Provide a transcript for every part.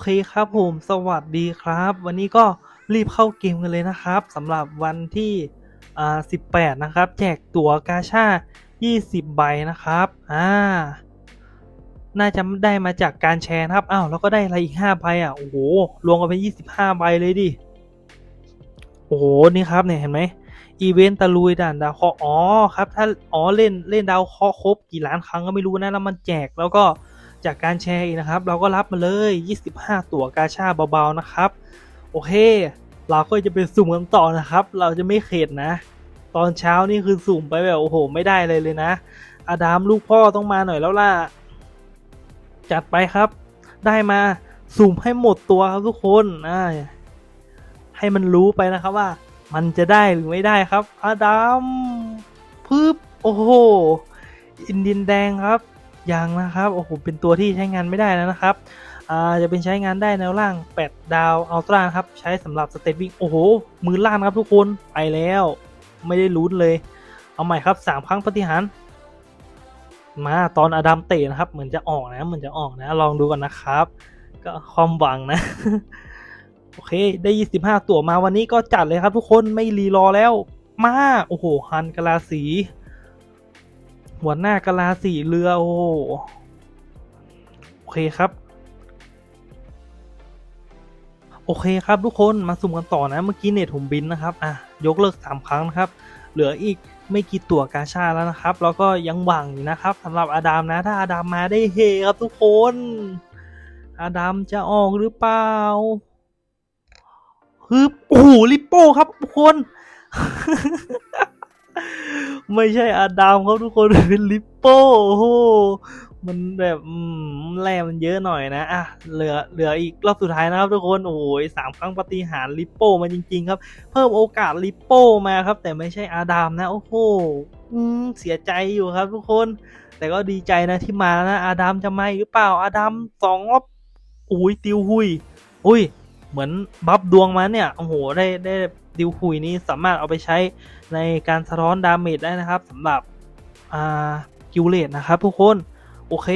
เคครับผมสวัสดีครับ วันนี้ก็รีบเข้าเกมกันเลยนะครับสำหรับวันที่อ่า18 นะครับ แจกตั๋วกาชา20 ใบนะครับอ่าน่าจะได้มาจากการแชร์นะครับอ้าวแล้วก็ได้อะไรอีก5ใบอะโอ้โหรวมกันเป็น25 ใบเลยดิโอ้โหนี่ครับเนี่ยเห็นไหมอีเวนต์ตะลุยด่านดาวเคราะห์อ๋อครับถ้าอ๋อเล่นเล่นดาวเคราะห์ครบกี่ล้านครั้งก็ไม่รู้นะแล้วมันแจกแล้วก็ จากการแชร์อีกนะครับ เราก็รับมาเลย 25 ตั๋วกาชาเบาๆนะครับ โอเค เราก็จะไปสุ่มกันต่อนะครับ เราจะไม่เข็ดนะ ตอนเช้านี่คือสุ่มไปแบบโอ้โห ไม่ได้เลยเลยนะ อาดามลูกพ่อต้องมาหน่อยแล้วล่ะ จัดไปครับ ได้มาสุ่มให้หมดตัวครับทุกคนอ่าให้มันรู้ไปนะครับว่า มันจะได้หรือไม่ได้ครับ อาดัมพึบโอ้โห อินดีนแดงครับ ยังนะครับโอ้โหเป็นตัวที่ใช้งานไม่ได้แล้วนะครับอาจะเป็นใช้งานได้แนวล่าง 8 ดาวอัลตร้าครับ ใช้สำหรับสเตปวิ่งโอ้โห มือล่างครับทุกคนไปแล้ว ไม่ได้ลุ้นเลย เอาใหม่ครับ 3 ครั้งปฏิหาร มาตอนอดัมเตะนะครับ เหมือนจะออกนะ เหมือนจะออกนะ ลองดูก่อนนะครับ ก็ความหวังนะ โอเค ได้ 25 ตั๋วมาวันนี้ก็จัดเลยครับทุกคนไม่รีรอแล้ว มา โอ้โหฮันกะลาสี หัวหน้ากะลาสี่เรือ โอ้โอเคครับ โอเคครับทุกคนมาสุ่มกันต่อนะ เมื่อกี้เน็ตผมบินนะครับ อะ ยกเลิก3ครั้งนะครับ เหลืออีกไม่กี่ตั๋วกาชาแล้วนะครับ แล้วก็ยังหวังอยู่นะครับสำหรับอาดามนะ ถ้าอาดามมาได้เฮครับทุกคน อาดามจะออกหรือเปล่าฮึบโอ้โหลิปโป้ครับทุกคน ไม่ใช่อาดามครับทุกคนเป็นลิปโป้โอ้โหมันแบบแร่มันเยอะหน่อยนะอะเหลือเหลืออีกรอบสุดท้ายนะครับทุกคนโอ้โหสามครั้งปฏิหารลิปโป้มาจริง ๆ ครับ เพิ่มโอกาสลิปโป้มาครับ แต่ไม่ใช่อาดามนะ โอ้โหเสียใจอยู่ครับ ทุกคน แต่ก็ดีใจนะที่มานะ อาดามจะมาหรือเปล่า อาดามสองรอบอุ้ยติวหุยอุ้ย เหมือนบัฟดวงมาเนี่ยโอ้โหได้ได้ ดิวหุยนี้สามารถเอาไปใช้ในการสะท้อนดาเมจได้นะครับสำหรับอ่ากิวเลตนะครับทุกคนโอเค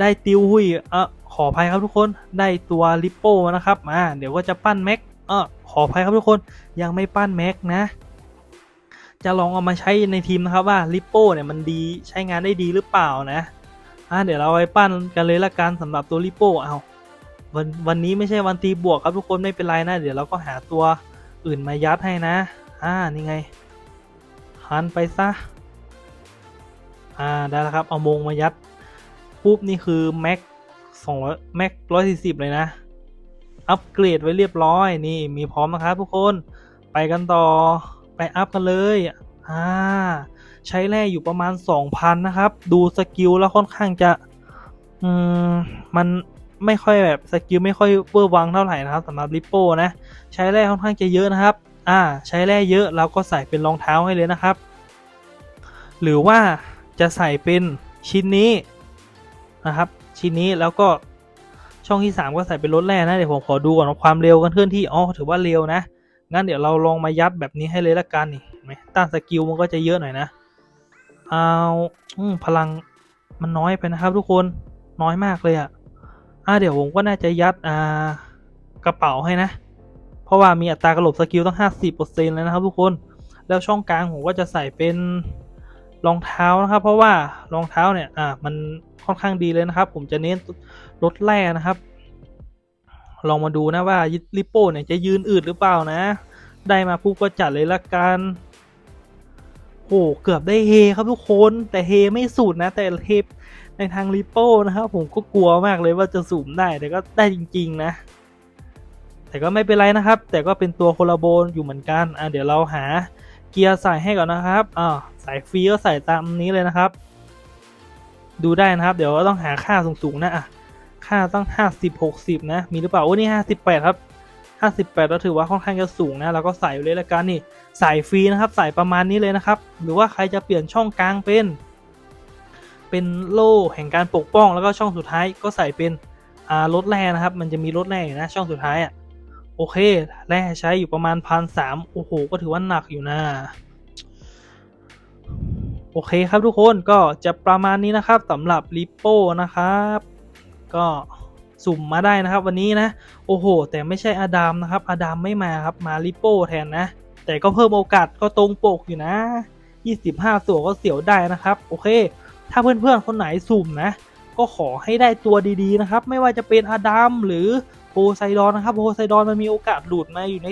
ได้ติวหุยเออขออภัยครับทุกคนได้ตัวลิปโป้นะครับมาเดี๋ยวก็จะปั้นแม็กเออขออภัยครับทุกคนยังไม่ปั้นแม็กนะจะลองเอามาใช้ในทีมนะครับว่าลิปโป้เนี่ยมันดีใช้งานได้ดีหรือเปล่านะอ่าเดี๋ยวเราไปปั้นกันเลยละกันสำหรับตัวลิปโป้เอาวันวันนี้ไม่ใช่วันตีบวกครับทุกคนไม่เป็นไรนะเดี๋ยวเราก็หาตัว อื่นมายัดให้นะ อ่า นี่ไง หันไปซะ อ่า ได้แล้วครับ เอามงมายัด ปุ๊บ นี่คือแม็กสองร้อยแม็กร้อยสี่สิบเลยนะ อัปเกรดไว้เรียบร้อย นี่มีพร้อมนะครับทุกคน ไปกันต่อ ไปอัพกันเลย อ่า ใช้แร่อยู่ประมาณ2,000นะครับ ดูสกิลแล้วค่อนข้างจะ อืม มัน ไม่ค่อยแบบสกิลไม่ค่อยเวอร์วังเท่าไหร่นะครับสำหรับริปโป้นะใช้แร่ค่อนข้างจะเยอะนะครับ อ่า ใช้แร่เยอะเราก็ใส่เป็นรองเท้าให้เลยนะครับ หรือว่าจะใส่เป็นชิ้นนี้นะครับ ชิ้นนี้แล้วก็ช่องที่ 3 ก็ใส่เป็นรถแร่นะเดี๋ยวผมขอดูก่อนความเร็วกันเคลื่อนที่อ๋อถือว่าเร็วนะงั้นเดี๋ยวเราลองมายัดแบบนี้ให้เลยละกันนี่ไหมต้านสกิลมันก็จะเยอะหน่อยนะเอาอพลังมันน้อยไปนะครับทุกคนน้อยมากเลยอะ อะเดี๋ยวผมก็น่าจะยัดอ่ากระเป๋าให้นะ เพราะว่ามีอัตรากระโหลกสกิลตั้ง 50%เลยนะครับทุกคน แล้วช่องกลางผมก็จะใส่เป็นรองเท้านะครับ เพราะว่ารองเท้าเนี่ยอ่ามันค่อนข้างดีเลยนะครับ ผมจะเน้นลดแร่นะครับ ลองมาดูนะว่าลิปโป้เนี่ยจะยืนอืดหรือเปล่านะ ได้มาปุ๊บก็จัดเลยละกันโอ้เกือบได้เฮครับทุกคน แต่เฮไม่สุดนะ แต่เฮ ในทางริปโป้นะครับผมก็กลัวมากเลยว่าจะสูมได้แต่ก็ได้จริง ๆ นะ แต่ก็ไม่เป็นไรนะครับ แต่ก็เป็นตัวโคลาโบนอยู่เหมือนกันอะเดี๋ยวเราหาเกียร์ใส่ให้ก่อนนะครับอ่าสายฟรีก็ใส่ตามนี้เลยนะครับ ดูได้นะครับ เดี๋ยวก็ต้องหาค่าสูงๆนะอะค่าต้องห้าสิบหกสิบนะ มีหรือเปล่าโอ้นี่ห้าสิบแปดครับห้าสิบแปดเราถือว่าค่อนข้างจะสูงนะเราก็ใส่เลยละกันนี่ ใส่ฟรีนะครับ ใส่ประมาณนี้เลยนะครับ หรือว่าใครจะเปลี่ยนช่องกลางเป็น เป็นโล่แห่งการปกป้องแล้วก็ช่องสุดท้ายก็ใส่เป็นอ่ารถแร่นะครับ มันจะมีรถแร่อยู่นะช่องสุดท้ายอะโอเคแร่ใช้อยู่ประมาณพันสามโอ้โหก็ถือว่าหนักอยู่นะโอเคครับทุกคนก็จะประมาณนี้นะครับสำหรับริปโป้นะครับ ก็สุ่มมาได้นะครับวันนี้นะ โอ้โห แต่ไม่ใช่อาดามนะครับ อาดามไม่มาครับมาริโป้แทนนะ แต่ก็เพิ่มโอกาสก็ตรงปกอยู่นะ 25ตัวก็เสียวได้นะครับ โอเค ถ้าเพื่อนๆคนไหนสุ่มนะ ก็ขอให้ได้ตัวดีๆนะครับ ไม่ว่าจะเป็นอาดัมหรือโพไซดอนนะครับโพไซดอนมันมีโอกาสหลุดมาอยู่ใน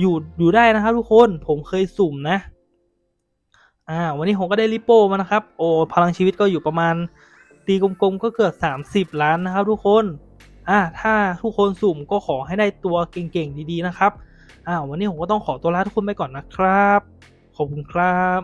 อยู่อยู่ได้นะครับทุกคนผมเคยสุ่มนะอ่าวันนี้ผมก็ได้ริโป้มานะครับ โอ้พลังชีวิตก็อยู่ประมาณตีกลมๆก็เกือบ30 ล้านนะครับ ทุกคนอ่าถ้าทุกคนสุ่มก็ขอให้ได้ตัวเก่งๆดีๆนะครับอ่าวันนี้ผมก็ต้องขอตัวลาทุกคนไปก่อนนะครับ ขอบคุณครับ